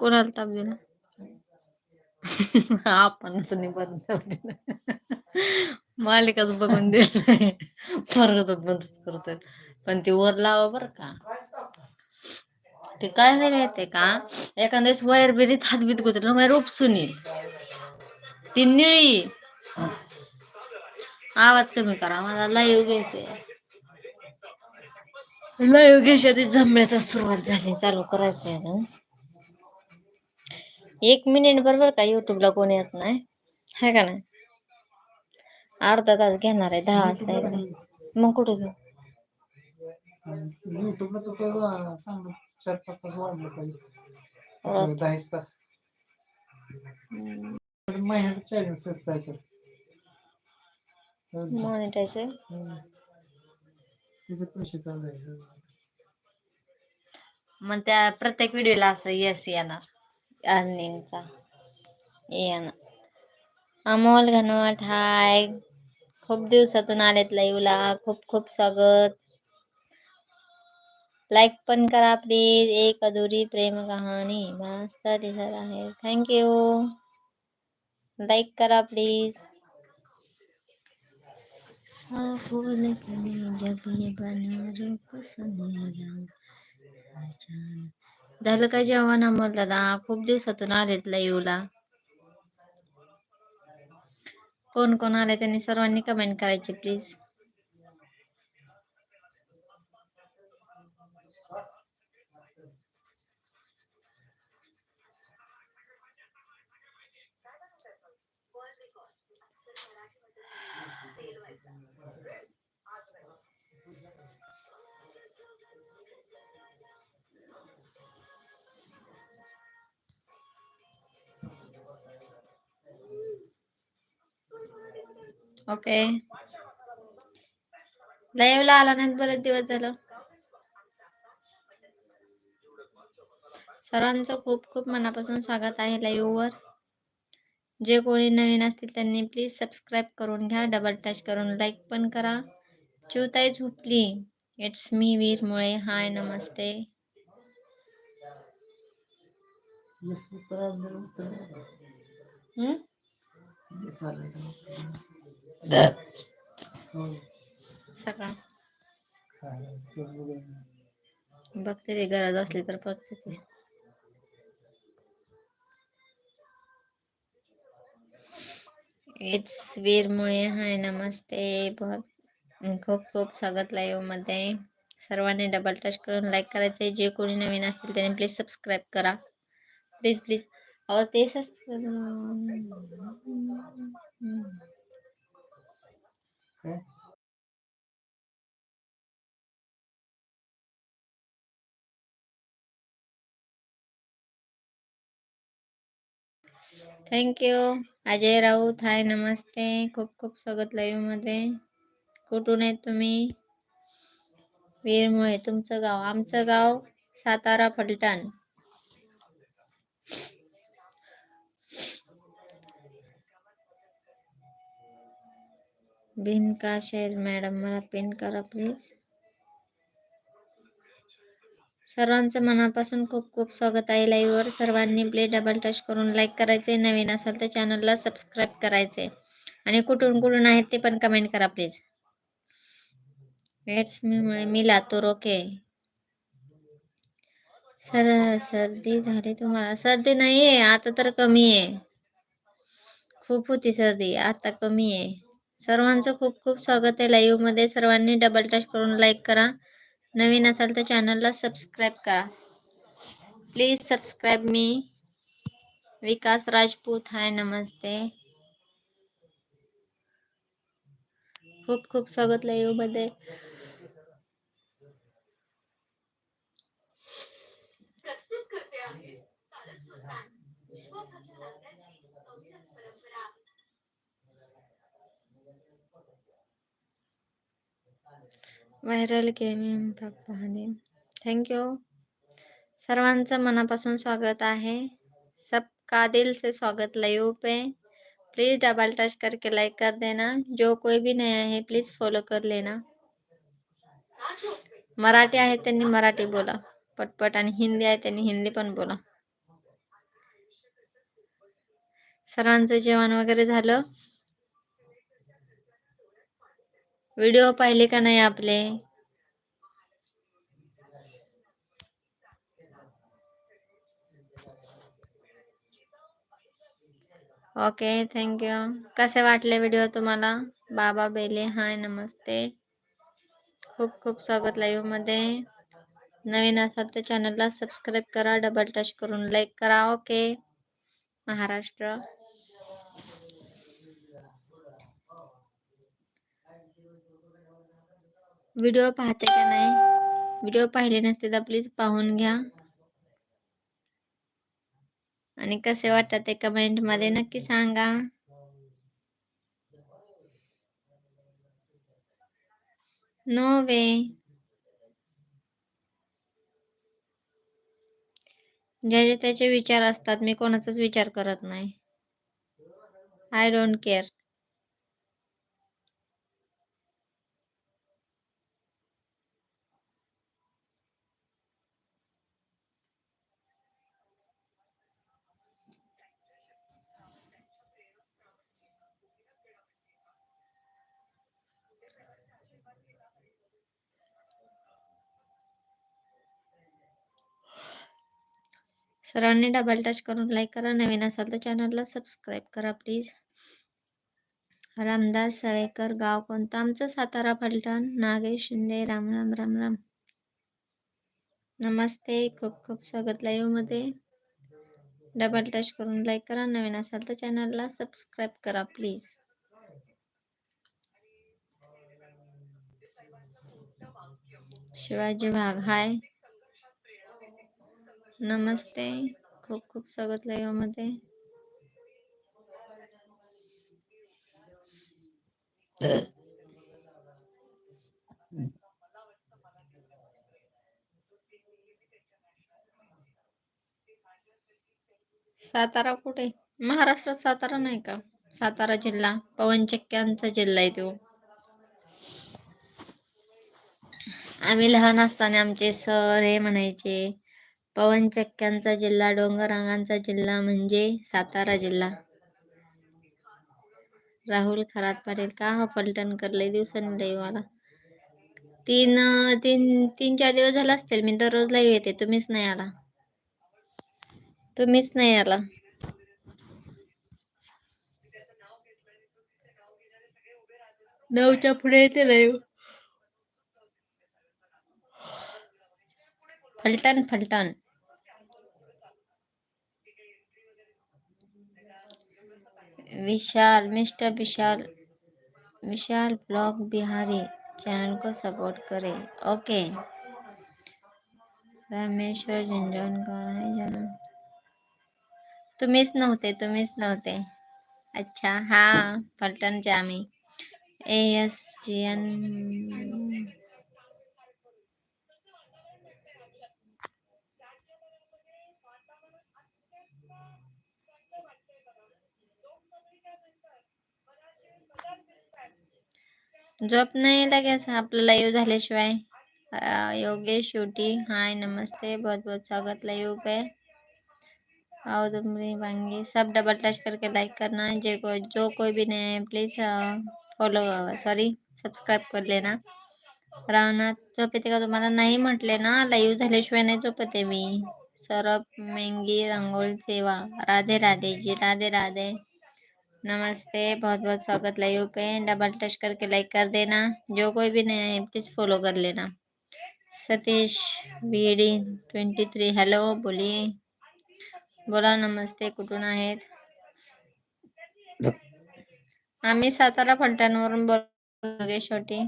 कोणाला ताप दिला आपण निबंध मालिकाच बघून दिलं परत बंद करतोय. पण ती वर लावा बर का. ते काय होईल माहितीये का? एखाद्या वायर बिरीत हात बीत गुतल माझ्या उपसून येईल. ती निळी. आवाज कमी करा. मला लाईव्ह घ्यायचंय लाईव्ह घ्यायच्या ती जमण्याचा सुरुवात झाली चालू करायचंय ना? एक मिनिट बरोबर का? युट्यूबला कोण येत नाही? हाय का नाही? अर्धा तास घेणार आहे दहा वाजता एकदा मग कुठे जाऊ? युट्यूबला तिचे पैसे चालू आहे मग त्या प्रत्येक व्हिडिओला असं यस येणार अर्निंगचा येणार अमोल घनवट हाय खूप दिवसातून आलेत लाईव्हला खूप खूप स्वागत. लाईक पण करा प्लीज एक अधुरी प्रेम कहाणी. मस्त दिसत आहे. थँक्यू लाईक करा प्लीज फूल खिले जब ये झालं काय जेवण अमोल दादा? खूप दिवसातून आलेत लाईव्हला कोण कोण आले त्यांनी? सर्वांनी कमेंट करायची प्लीज ओके. लाईव्हला आला नाही बरेच दिवस झालं. सर्वांचं खूप खूप मनापासून स्वागत आहे लाईव्ह वर. जे कोणी नवीन असतील त्यांनी प्लीज सबस्क्राईब करून घ्या डबल टच करून लाईक पण करा. चिवताई झोपली. इट्स मी वीरमुळे हाय नमस्ते. हम्म? सकाळ. बघते ते गरज असली तर बघते ते. इट्स वीरमुळे हाय नमस्ते. खूप खूप स्वागत लाईव्हमध्ये. सर्वांनी डबल टच करून लाईक करायचे जे कोणी नवीन असतील त्यांनी प्लीज सबस्क्राईब करा. प्लीज प्लीज अहो ते काय? Thank you Ajay Raut hi नमस्ते. खूप खूप स्वागत लाईव्हमध्ये. कुठून आहे तुम्ही? वीरमुळे तुमचं गाव. आमचं गाव सातारा फलटण. भीम का शेर मॅडम मला पिन करा प्लीज. सर्वांचं मनापासून खूप खूप स्वागत आहे लाईव्हवर. सर्वांनी प्लीज डबल टच करून लाईक करायचे नवीन असाल तर चॅनलला सबस्क्राईब करायचे आणि कुठून कुठून आहेत ते पण कमेंट करा प्लीज. एड्स मीमुळे मी लातूर ओके सर सर्दी झाली तुम्हाला? सर्दी नाही आहे आता तर कमी आहे. खूप होती सर्दी आता कमी आहे. सर्वांचं खूप खूप स्वागत आहे लाईव्हमध्ये सर्वांनी डबल टच करून लाईक करा. नवीन असाल तर चॅनलला सबस्क्राईब करा. प्लीज सबस्क्राईब मी विकास राजपूत हाय नमस्ते. खूप खूप स्वागत लाईव्हमध्ये व्हायरल गेमिंग पाहणे. थँक्यू सर्वांचं मनापासून स्वागत आहे. सबका दिल से स्वागत लाइव पे. प्लीज़ डबल टच करके लाइक कर देना. जो कोई भी नया है प्लीज़ फॉलो कर लेना. मराठी आहे त्यांनी मराठी बोला. पटपट आणि हिंदी आहे त्यांनी हिंदी पण बोला. सर्वांचं जेवण वगैरे झालं? व्हिडिओ पाहिले का नाही आपले? ओके थँक्यू कसे वाटले व्हिडिओ तुम्हाला? बाबा बेले हाय नमस्ते. खूप खूप स्वागत लाईव्हमध्ये. नवीन असाल तर चॅनलला सबस्क्राईब करा डबल टच करून लाईक करा ओके. महाराष्ट्र. व्हिडिओ पाहते का नाही? व्हिडिओ पाहिले नसते तर प्लीज पाहून घ्या. आणि कसे वाटतात ते कमेंटमध्ये नक्की सांगा. No way. ज्याचे त्याचे विचार असतात मी कोणाचाच विचार करत नाही. आय डोंट केअर सर्वांनी डबल टच करून लाईक करा. नवीन असाल तर चॅनलला सबस्क्राईब करा प्लीज रामदास सवेकर गाव कोणतं? आमचं सातारा फलटण. नागेश शिंदे राम राम राम राम. नमस्ते. खूप खूप स्वागत लाईव्हमध्ये डबल टच करून लाईक करा. नवीन असाल तर चॅनलला सबस्क्राईब करा प्लीज शिवाजी भाग हाय नमस्ते. खूप खूप स्वागत लाईव्हमध्ये सातारा कुठे? महाराष्ट्रात सातारा नाही का? सातारा जिल्हा. पवनचक्क्यांचा जिल्हा आहे तो. आम्ही लहान असताना आमचे सर हे म्हणायचे पवनचक्क्यांचा जिल्हा डोंगररांगांचा जिल्हा म्हणजे सातारा जिल्हा. राहुल खरात पाटील का हा पलटण करले दिवसांनी लाईव्ह आला. तीन तीन तीन चार दिवस झाला असतील. मी दररोज लाईव्ह येते. तुम्हीच नाही आला. तुम्हीच नाही आला. नऊच्या पुढे येते live Phaltan Phaltan. Vishal mister Vishal Vishal blog Bihari channel को सपोर्ट करें। ओके। रामेश्वर झंझावणकर आहे जन्म तुम्हीच नव्हते तुम्हीच नव्हते अच्छा हा फलटणचे आम्ही ए एस जी एन झोप नाही लगेच आपलं लाईव्ह झाल्याशिवाय. योगेश, शेवटी. हाय, नमस्ते. बहुत बहुत स्वागत लाइव पे. आओ तुमरी वांगी. सब डबल टच करके लाइक करना. जो जो कोई भी नया है प्लीज़ फॉलो सॉरी सबस्क्राईब कर लेना. रानात झोप येते का तुम्हाला नाही म्हटले ना? लाईव्ह झाल्याशिवाय नाही झोपते मी. सरप मेंगी रंगोल सेवा. राधे राधे. जी, राधे राधे. नमस्ते बहुत बहुत स्वागत लाइव पे। डबल टच करके लाइक कर देना। जो कोई भी नया है प्लीज फॉलो कर लेना। Satish D twenty three hello बोलिए। बोला नमस्ते कुठून आहेत? आम्ही सातारा फलटणवरून बोलतो शेवटी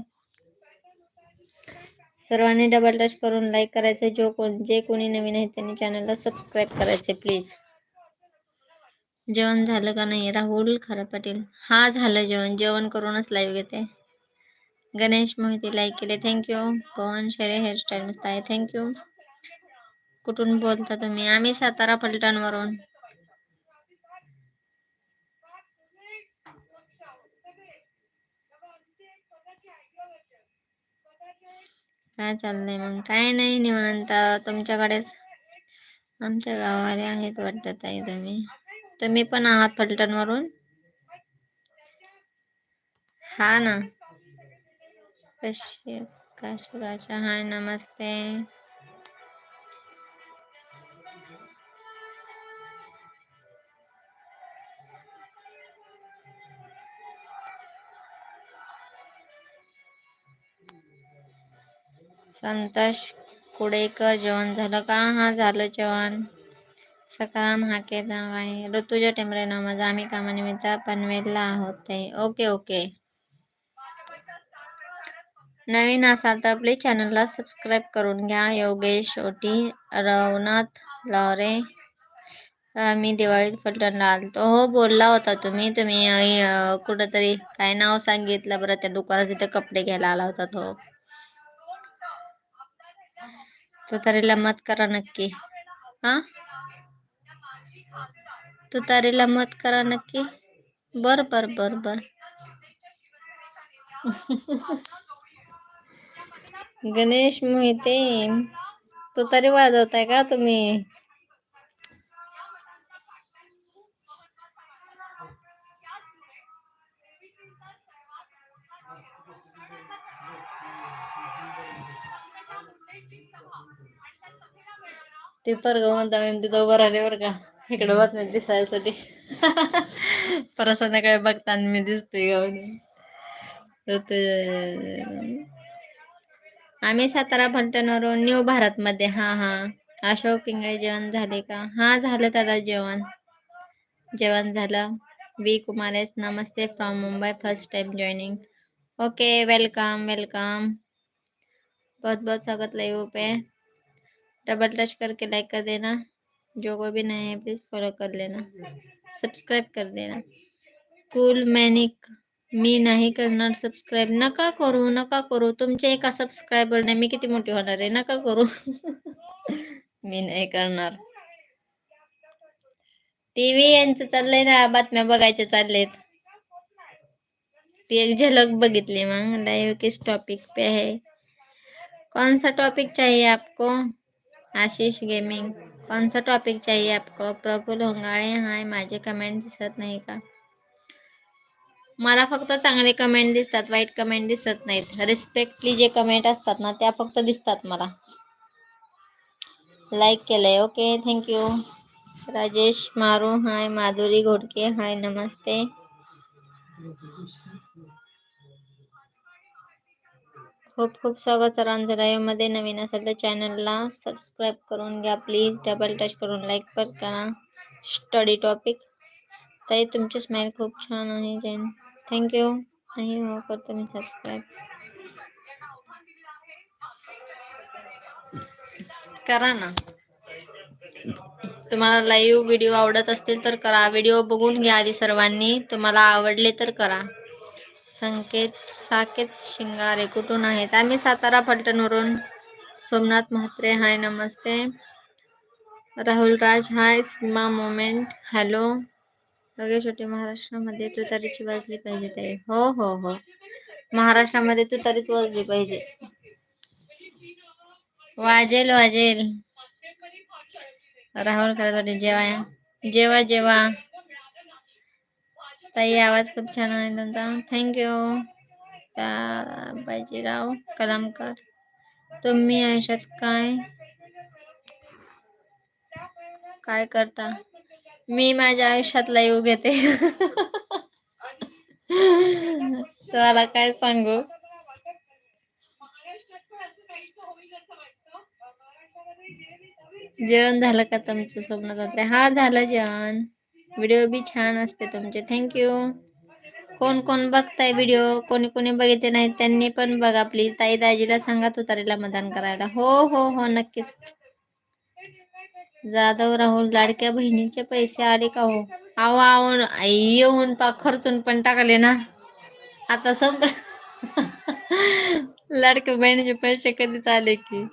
सर्वांनी डबल टच करून लाईक करायचं. जो कोण जे कोणी नवीन आहे त्यांनी चॅनलला सबस्क्राईब करायचे प्लीज जेवण झालं का नाही? राहुल खरं पाटील. हा झालं जेवण. जेवण करूनच लाईव्ह घेते. गणेश मोहिते लाईक केले. Thank you Pavan Shere hairstyle मस्त आहे. थँक्यू कुठून बोलता तुम्ही? आम्ही सातारा पलटणवरून. काय चाललंय मग? काय नाही निवांत. तुमच्याकडेच? आमच्या गावाले आहेत वाटतं ताई तुम्ही. तुम्ही पण आहात फलटणवरून हा ना. कशी कशी कशी? हाय नमस्ते. संतोष कुडेकर जेवण झालं का? हा झालं जेवण. सकाराम हाके नाव आहे. ऋतुजा टेंबरे नाव माझं आम्ही कामानिमित्त पनवेलला आहोत ते. Okay okay. नवीन असाल तर प्लीज चॅनलला सबस्क्राईब करून घ्या. योगेश ओटी रवनाथ लॉरे मी दिवाळीत फलटणला आलतो. हो बोलला होता तुम्ही. तुम्ही कुठंतरी काय नाव सांगितलं बरं त्या दुकानात तिथे कपडे घ्यायला आला होता तो. तरी लमत करा नक्की. हा? तुतारीला मत करा नक्की. बर बर बर बर. गणेश मोहिते तुतारी वाजवताय का तुम्ही? ते पर म्हणता मी तिथं उभं राहिले बरं का. इकडं बातम्या दिसायसाठी. परत संध्याकाळी बघताना मी दिसते का ते आम्ही सातारा फलटणवरून न्यू भारतमध्ये हां हां. अशोक पिंगळे जेवण झाले का? हां झालं दादा जेवण. जेवण झालं. V Kumares Namaste from Mumbai first time joining okay welcome welcome बहुत बहुत स्वागत लाइव हो पे. डबल टच करके लाइक कर देना. जो कोई भी नए है प्लीज़ फॉलो कर लेना। सब्सक्राइब कर देना। कूल मॅनिक मी नाही करणार सबस्क्राईब नका करू नका करू। तुमच्या एका सबस्क्रायबरने मी किती मोठी होणार आहे नका करू। मी नाही करणार टी व्ही यांचं चाललंय ना, बातम्या बघायच्या चाललेत ती एक झलक बघितली मग लाइव किस टॉपिक पे है कौन सा टॉपिक चाहिए आपको? आशीष गेमिंग कौन सा टॉपिक चाहिए आपको? प्रफुल होंगाळे हाय, माझे कमेंट दिसत नाही का? मला फक्त चांगले कमेंट दिसतात, वाईट कमेंट दिसत नाहीत. रिस्पेक्टली जे कमेंट असतात ना, त्या फक्त दिसतात मला. लाईक केलंय ओके थँक्यू राजेश मारू, हाय, माधुरी घोडके, हाय, नमस्ते. खूप खूप स्वागत सर्वांचं लाईव्हमध्ये नवीन असेल तर चॅनलला सबस्क्राईब करून घ्या प्लीज डबल टच करून लाईक पण करा. स्टडी टॉपिक ताई तुमची स्माईल खूप छान आहे जैन. थँक्यू नाही हो करतो मी सबस्क्राईब करा ना. तुम्हाला लाईव्ह व्हिडिओ आवडत असतील तर करा. व्हिडिओ बघून घ्या आधी सर्वांनी. तुम्हाला आवडले तर करा. संकेत साकेत शिंगारे कुठून आहेत? आम्ही सातारा फलटणवरून. सोमनाथ म्हात्रे हाय नमस्ते. Rahul Raj hi Seema moment hello. Yogesh Chhote महाराष्ट्रामध्ये तुतारीची वाजली पाहिजे ते हो हो हो. महाराष्ट्रामध्ये तुतारीच वाजली पाहिजे. वाजेल वाजेल. राहुल करतोटे जेवा जेवा जेवा. ताई आवाज खूप छान आहे तुमचा. थँक्यू बाजीराव कलामकर तुम्ही आयुष्यात काय काय करता? मी माझ्या आयुष्यात लाईव्ह घेते. तुम्हाला काय सांगू? जेवण झालं का तुमचं स्वप्न जात्रे? हा झालं जेवण. व्हिडिओ बी छान असते तुमचे. थँक्यू कोण कोण बघताय व्हिडिओ कोणी कोणी बघितले नाही त्यांनी पण बघा प्लीज ताई दाजीला सांगा तुतारीला मतदान करायला. हो हो हो नक्कीच. जाधव राहुल लाडक्या बहिणीचे पैसे आले का हो? आव आहो येऊन पा खर्चून पण टाकले ना. आता संपलं. लाडक्या बहिणीचे पैसे कधीच आले की.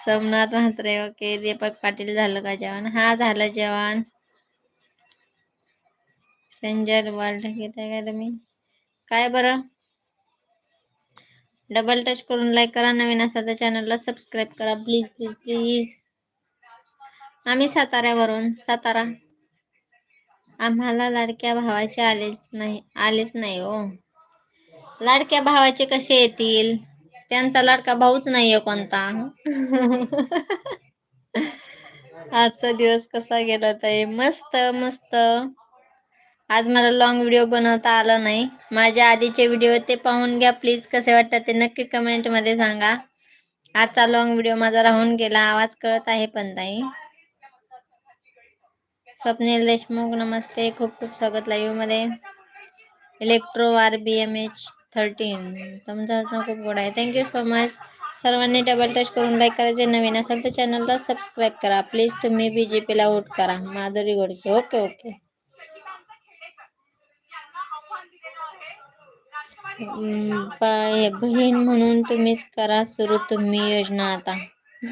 सोमनाथ म्हात्रे ओके. दीपक पाटील झालं का जेवण? हा झालं जेवण. स्ट्रेंजर वर्ल्ड घेताय काय तुम्ही? काय बरं? डबल टच करून लाईक करा नवीन असाल तर चॅनलला सबस्क्राईब करा. प्लीज प्लीज प्लीज आम्ही साताऱ्यावरून सातारा. आम्हाला लाडक्या भावाचे आलेच नाही आलेच नाही हो. लाडक्या भावाचे कसे येतील? त्यांचा लाडका भाऊच नाहीये कोणता. आजचा दिवस कसा गेला ताई? मस्त मस्त. आज मला लॉंग व्हिडिओ बनवता आला नाही. माझ्या आधीचे व्हिडिओ ते पाहून घ्या प्लीज कसे वाटतात ते नक्की कमेंटमध्ये सांगा. आजचा लॉंग व्हिडिओ माझा राहून गेला. आवाज कळत आहे पण ताई स्वप्नील देशमुख नमस्ते. खूप खूप स्वागत लाईव्हमध्ये electro R B M H thirteen तुमचा हसणं खूप गोड आहे. थँक्यू सो मच सर्वांनी डबल टच करून लाईक करायचे नवीन असेल तर चॅनलला सबस्क्राईब करा. प्लीज तुम्ही बी जे पीला वोट करा. माधुरी गोडके. ओके ओके हम्म, बाय- बहीण म्हणून तुम्हीच करा सुरू तुम्ही योजना आता.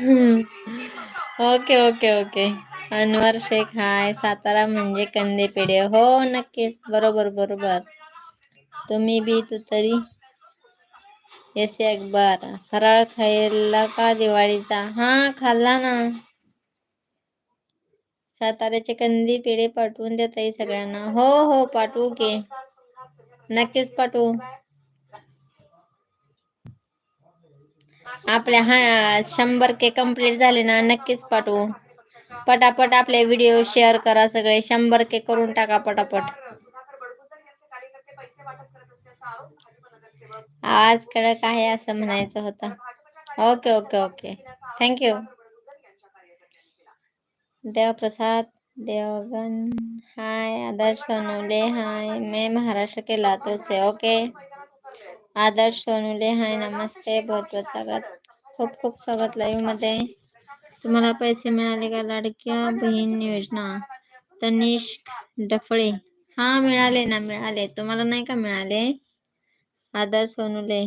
Okay okay okay. Anwar Shaikh hi. Satara म्हणजे कंदी पेढे. हो नक्कीच. बरोबर बरोबर. तुम्ही बी तू तरी. एस अकबर. फराळ खायला का दिवाळीचा? हा खाल्ला ना. साताऱ्याचे कंदी पेढे पाठवून देताई सगळ्यांना. हो हो पाठवू की. नक्कीच पाठवू. आपल्या हा, शंभर के कंप्लीट झाले ना, नक्कीच पाठवू. पटापट आपले व्हिडिओ शेअर करा सगळे, शंभर के करून टाका पटापट. आवाज़ कडक आहे असं म्हणायचं होतं. Okay okay okay. Thank you Devprasad Devgan hi, Adarsh Sonawale hi, मैं महाराष्ट्र के लातूर से, ओके. आदर्श सोनवले हाय, नमस्ते, बहुत बहुत स्वागत खूप खूप स्वागत लाईव्ह मध्ये तुम्हाला पैसे मिळाले का लाडक्या बहीण योजना, तनिष्क डफळे हा मिळाले ना मिळाले तुम्हाला नाही का मिळाले आदर सोनुले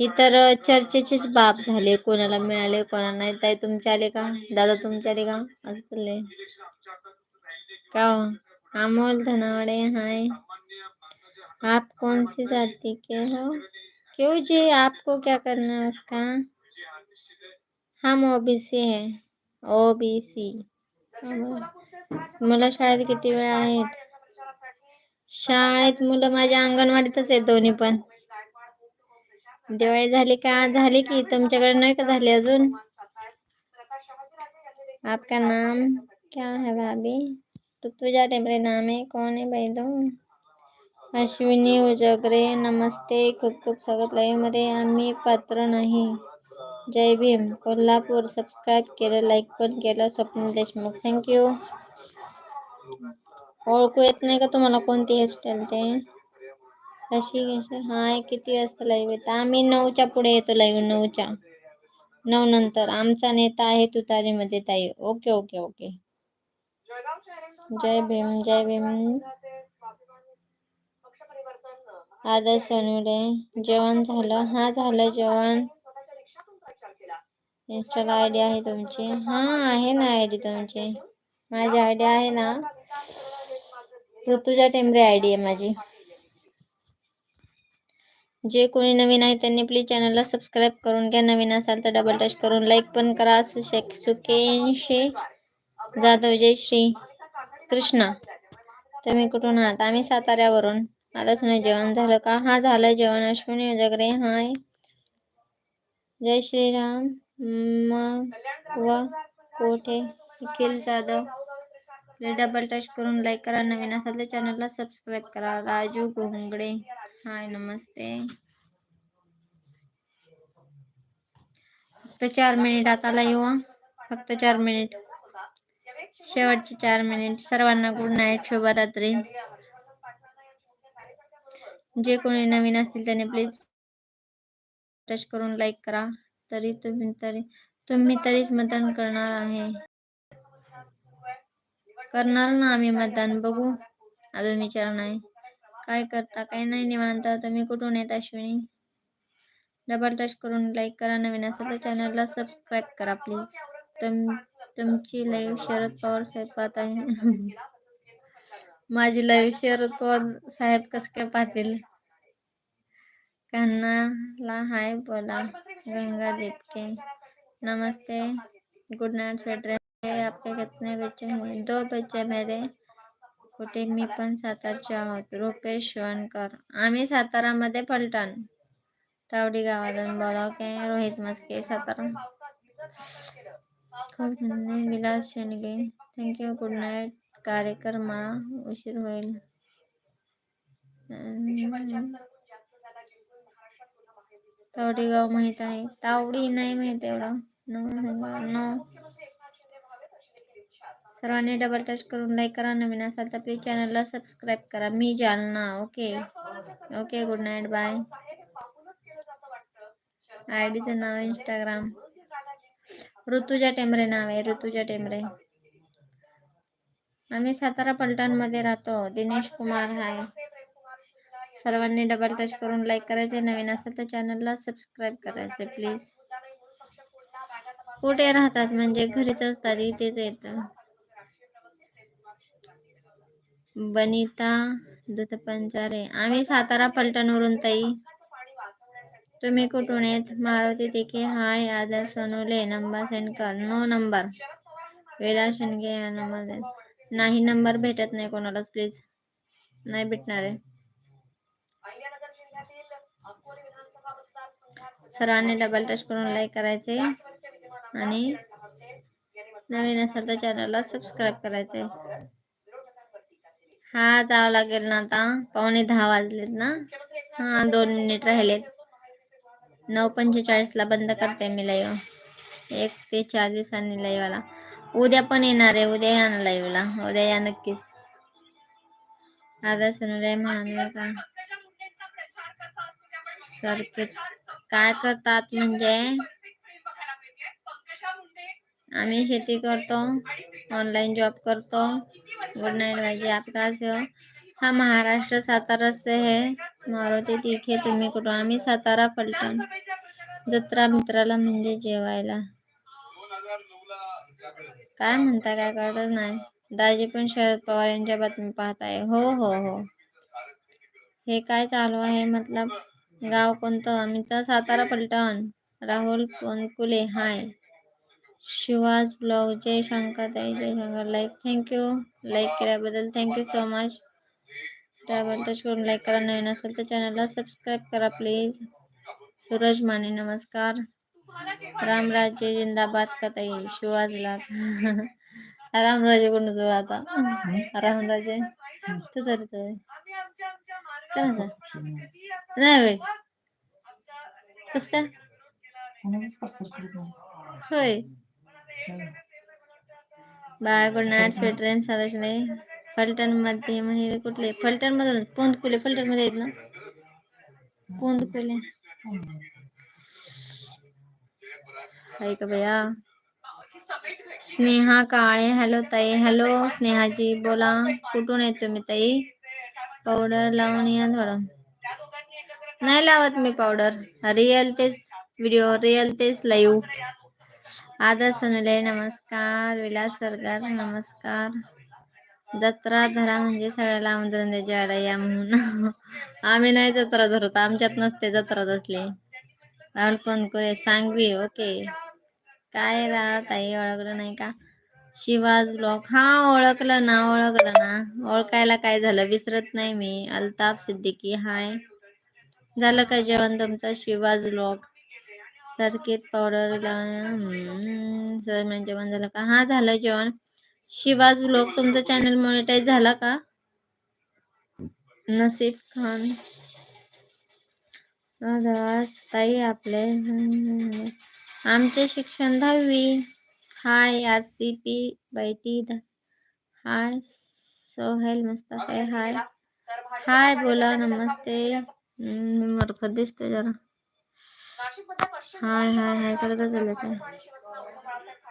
ही तर चर्चेचीच बाब झाली, कोणाला मिळाले, कोणाला नाही, ताई तुमचे आले का दादा तुमचे आले का असं चाललंय. का? अमोल धनावडे, हाय. आप कौन सी जाति के हो? क्यों जी? आपको क्या करना है उसका? हम ओबीसी है। ओबीसी मुलं शाळेत किती वेळा आहेत शाळेत मुलं माझ्या अंगणवाडीतच आहेत दोन्ही पण। दिवाळी झाली का? झाली की. तुमच्याकडे नाही का झाली अजून? आपका नाम क्या है भाभी? ऋतुजा टेम्परे नाम है? कौन है भाई दो अश्विनी उजगरे नमस्ते. खूप खूप स्वागत लाईव्हमध्ये आम्ही पात्र नाही. जय भीम. कोल्हापूर. सबस्क्राईब केलं लाईक पण केलं. स्वप्न देशमुख. थँक्यू ओळखू येत नाही का तुम्हाला कोणती हेअरस्टाईल ते? कशी कशी हाय किती वाजता लाईव्ह येतं आम्ही नऊच्या पुढे येतो लाईव्ह नऊच्या. नऊ नंतर. आमचा नेता आहे तुतारीमध्ये ताई. ओके ओके ओके जय भीम जय भीम. आदर सोनुले जेवण झालं. हा झालं जेवण. इंस्टाला आय डी आहे तुमची. हा आहे ना आय डी तुमची. माझी आय डी आहे ना ऋतुजा टेंबरे आय डी आहे माझी. जे कोणी नवीन आहे त्यांनी प्लीज चॅनलला सबस्क्राईब करून घ्या. नवीन असाल तर डबल टच करून लाईक पण करा. सुशेक जाधव जय श्री कृष्णा. तुम्ही कुठून आहात? आम्ही साताऱ्यावरून. आता सुने जेवण झालं का? हा, झालं जेवण अश्विनी उजगरे हाय. जय श्रीराम. व कोठे? निखिल जाधव. डबल टच करून लाईक करा. नवीन असाल तर चॅनलला सबस्क्राईब करा. राजू घोंगडे. हाय, नमस्ते. फक्त चार मिनिट आता हा. फक्त चार मिनिट शेवटचे चार मिनिट सर्वांना गुड नाईट शुभरात्री. जे कोणी नवीन असतील त्याने प्लीज टच करून लाईक करा. तरी तुम्ही तरी तुम्ही तरीच मतदान करणार आहे. करणार ना आम्ही मतदान बघू. अजून विचार नाही. काय करता काय नाही निवांत. तुम्ही कुठून येत अश्विनी? डबल टच करून लाईक करा. नवीन असेल तर चॅनलला सबस्क्राईब करा प्लीज तुम तुमची लाईव्ह शरद पवार साहेब पाहत आहे. माझी लाईव्ह शरद पवार साहेब कसं काय पाहतील? कन्नाला हाय बोला, गंगा दीपके नमस्ते. गुड नाइट स्वेटर आपके कितने बच्चे हैं दो बच्चे मेरे. कुठे मी पण सातारचे आहोत. रुपेश वनकर आम्ही सातारामध्ये फलटण. तावडी गावातून बोला, ओके? रोहित मस्के, सातारा. खूप धन्यवाद Vilas Shendge. Thank you good night कार्यक्रमाला उशीर होईल. तावडी गाव माहीत आहे. तावडी नाही माहीत एवढं. नो सर्वांनी डबल टच करून लाईक करा. नवीन असाल तर प्लीज चॅनलला सबस्क्राईब करा. मी Jalna. Okay okay good night bye I डीचं नाव इंस्टाग्राम ऋतुजा टेमरे नाव आहे. ऋतुजा टेमरे आम्ही सातारा पलटणमध्ये राहतो. दिनेश कुमार हाय. सर्वांनी डबल टच करून लाईक करायचे. नवीन असेल तर चॅनलला सबस्क्राईब करायचे प्लीज कुठे राहतात? म्हणजे घरीच असतात इथेच येतं बनिता दूध पंचारे आम्ही सातारा पलटणवरून ताई. तुम्ही कुठून येत? Maruti Tike. Hi Adar Sonawale. Number send कर. No number. विलास शिंदे या नंबर नाही नंबर भेटत नाही कोणालाच प्लीज नाही भेटणार आहे. सर्वांनी डबल टच करून लाईक करायचे. आणि नवीन असेल तर चॅनलला सबस्क्राईब करायचे. हा जावं लागेल ना आता. पावणे दहा वाजलेत ना. हा दोन मिनिट राहिलेत. नऊ पंचेचाळीसला बंद करते मी लाईव्ह एक ते चार दिवसांनी लाईव्ह आला उद्या उद्या या का सर्किट काय शेती करतो ऑनलाइन जॉब करतो. गुड नाइट भाई आप कहाँ से हो महाराष्ट्र सातारा से है, मारुती तीखे तुम्ही कुठून? आम्ही सातारा फलटण जत्रा मित्राला म्हणजे जेवायला. काय म्हणता? काय कळत नाही. दाजी पण शरद पवार यांच्या बातमी पाहत आहे. हो हो हो. हे काय चालू आहे? मतलब गाव कोणतं? आमचा सातारा पलटण. राहुल पोनकुले हाय. शिवाज ब्लॉग. जय शंकर ताई जय Shankar. Like thank you like केल्याबद्दल thank you so much travel touch करून लाईक करा. नवीन असेल तर चॅनलला सबस्क्राईब करा प्लीज सूरज माने नमस्कार. रामराज्य जिंदाबाद का ताई शिवाजीला रामराजे कोण तो आता? रामराजे तू तरी तो नाही होय. कस काय? होय. बाय गुड नाईट ट्रेन नाही फलटणमध्ये म्हणजे कुठले? फलटण मधून पोंदकुले. फलटणमध्ये आहेत ना? पोंदकुले. हाय का भैया? स्नेहा काळे हॅलो ताई हॅलो. स्नेहाजी बोला. कुठून येतो तुम्ही ताई? पावडर लावून या थोडं. नाही लावत मी पावडर. रिअल तेच व्हिडिओ रिअल तेच लाईव्ह. आदर सुनले नमस्कार. विलास सरकार नमस्कार. जत्रा धरा म्हणजे सगळ्याला आमंत्रण द्या जेवायला या म्हणून. आम्ही नाही जत्रा धरत. आमच्यात नसते जत्रा असली. राहुल कोणकुरे सांगवी ओके. काय राहत ताई ओळखलं नाही का? शिवाज ब्लॉक. हा ओळखलं ना ओळखलं ना. ओळखायला काय झालं? विसरत नाही मी. अल्ताफ सिद्दीकी हाय. झालं का जेवण तुमचं? शिवाज ब्लॉक. सर्किट पावडर जेवण झालं का? हा झालं जेवण. शिवाज ब्लॉग तुमचं चॅनल मॉनिटाईज झाला का? नसीफ खान. ताई आपले. आमचे शिक्षण दहावी. हाय आर सी पी बैठी. The- hi Sohel Mustafe hi. Hi बोला नमस्ते. हम्म, मरकत दिसते जरा. हाय हाय हाय करत चालत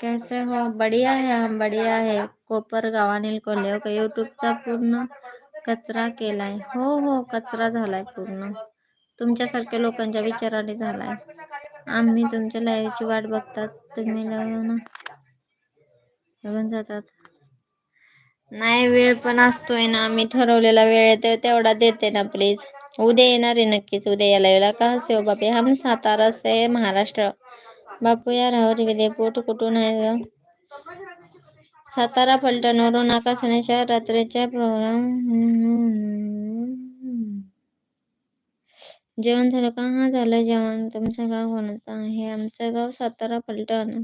कैसे हो? बढ़िया है हम बढ़िया है कोपर गावानील कोल्हे ओके यूट्यूबचा पूर्ण कचरा केलाय. हो हो कचरा झालाय पूर्ण. तुमच्यासारख्या लोकांच्या विचाराने झालाय. आम्ही तुमच्या लाईव्हची वाट बघतात. तुम्ही जाऊ जातात. नाही वेळ पण असतोय ना. आम्ही ठरवलेला वेळ आहे तेवढा देते ना प्लीज उद्या येणार आहे नक्कीच उद्या या लाईव्हला का सेव हो बापे हम सातारा से महाराष्ट्र. बापू या राहुरी विद्यापीठ कुठून आहे ग? सातारा फलटणवरून शहर रात्रीच्या प्रोग्राम जेवण झालं का? हा, झालं जेवण. तुमचं गाव कोणतं आहे? गाव सातारा फलटण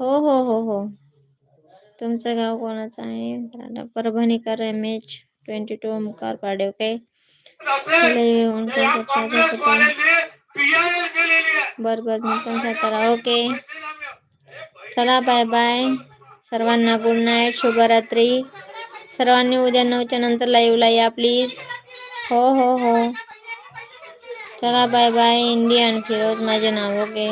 हो हो हो हो. तुमचं गाव आहे? परभणीकर, M H twenty two, Omkar Pade, okay? बरं बरं, मी सातारा, ओके? चला, बाय बाय. सर्वांना गुड नाईट शुभरात्री. सर्वांनी उद्या नऊच्या नंतर लाईव्हला या प्लीज़ हो हो हो. चला बाय बाय इंडियन फिरोज माझे नाव ओके